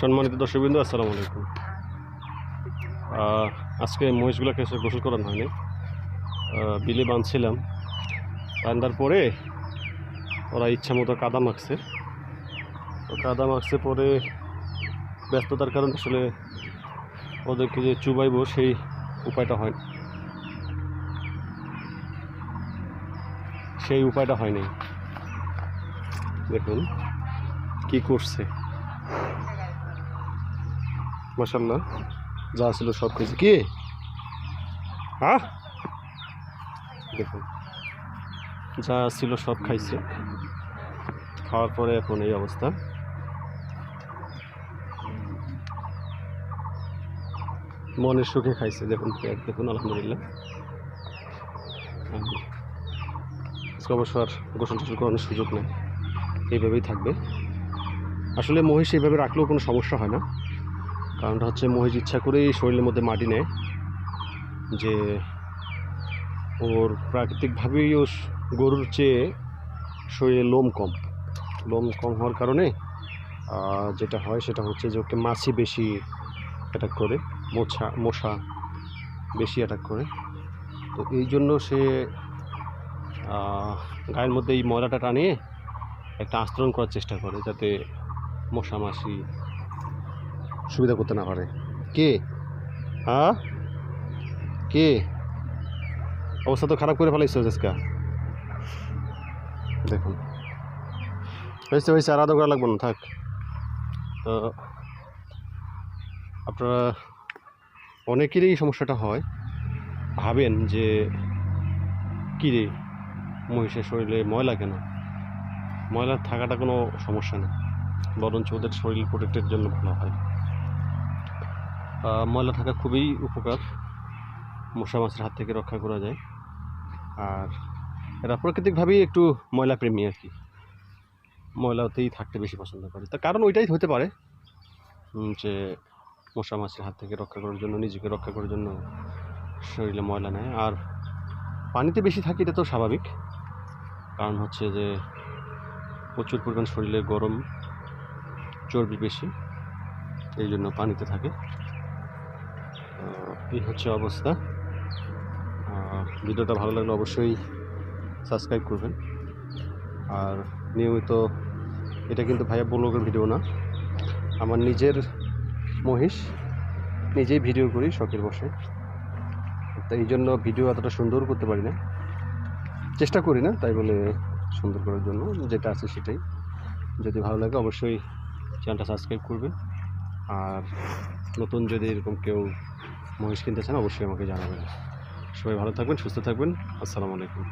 সম্মানিত দর্শকবৃন্দ, আসসালামু আলাইকুম। আজকে মহিষগুলোকে এসে গোসল করানো হয়নি। বিলে বাঁধছিলাম। বান্ধার পরে ওরা ইচ্ছা মতো কাদা মাখছে। তো কাদা মাখছে পরে ব্যস্ততার কারণে আসলে ওদেরকে যে চুবাইবো সেই উপায়টা হয় সেই উপায়টা হয়নি। দেখুন কি করছে। মাসাল্লাহ যা ছিল সব কিছু কি? হ্যাঁ? দেখুন। যা ছিল সব খাইছে। খাওয়ার পরে এখন এই অবস্থা। মনের সুখে খাইছে। দেখুন পেট। দেখুন আলহামদুলিল্লাহ। আজকে অবশ্য আর গোসল টোসল করানোর সুযোগ নেই। এইভাবেই থাকবে। আসলে মহিষ এইভাবে রাখলেও কোনো সমস্যা হয় না। কারণটা হচ্ছে মহিষ ইচ্ছা করেই শরীরের মধ্যে মাটি নেয় যে ওর প্রাকৃতিকভাবেই ও গরুর চেয়ে শরীরে লোম কম। লোম কম হওয়ার কারণে যেটা হয় সেটা হচ্ছে যে ওকে মাছি বেশি অ্যাটাক করে, মোছা, মশা বেশি অ্যাটাক করে। তো এই জন্য সে গায়ের মধ্যে এই ময়লাটা টানিয়ে একটা আস্তরণ করার চেষ্টা করে যাতে মশা, মাছি সুবিধা করতে না পারে। কে? হ্যাঁ? কে? অবস্থা তো খারাপ করে ফেলাইছো আজকা। দেখুন। হয়েছে হয়েছে, আর আদৌ করা লাগবে না, থাক। তো, আপনারা অনেকেরই সমস্যাটা হয়। ভাবেন যে, কী রে? মহিষের শরীরে ময়লা কেন? ময়লা থাকাটা কোনো সমস্যা না। বরঞ্চ ওদের শরীর প্রোটেক্টের জন্য ভালো হয়। ময়লা থাকা খুবই উপকার, মশা মাছের হাত থেকে রক্ষা করা যায়। আর এরা প্রাকৃতিকভাবেই একটু ময়লা প্রেমী আর কি। ময়লাতেই থাকতে বেশি পছন্দ করে। তার কারণ ওইটাই হতে পারে যে মশা মাছের হাত থেকে রক্ষা করার জন্য, নিজেকে রক্ষা করার জন্য শরীরে ময়লা নেয়। আর পানিতে বেশি থাকে এটা তো স্বাভাবিক। কারণ হচ্ছে যে প্রচুর পরিমাণ শরীরে গরম, চর্বি বেশি, এই জন্য পানিতে থাকে। এই হচ্ছে অবস্থা। ভিডিওটা ভালো লাগলে অবশ্যই সাবস্ক্রাইব করবেন। আর নিয়মিত, এটা কিন্তু ভাইয়া ব্লগের ভিডিও না। আমার নিজের মহিষ, নিজেই ভিডিও করি শখের বসে তাই এই জন্য ভিডিও এতটা সুন্দর করতে পারি না। চেষ্টা করি না, তাই বলে সুন্দর করার জন্য, যেটা আছে সেটাই। যদি ভালো লাগে অবশ্যই চ্যানেলটা সাবস্ক্রাইব করবেন। আর নতুন যদি এরকম কেউ মহিষ কিনতে চান অবশ্যই আমাকে জানাবেন। সবাই ভালো থাকবেন সুস্থ থাকবেন। আসসালামু আলাইকুম।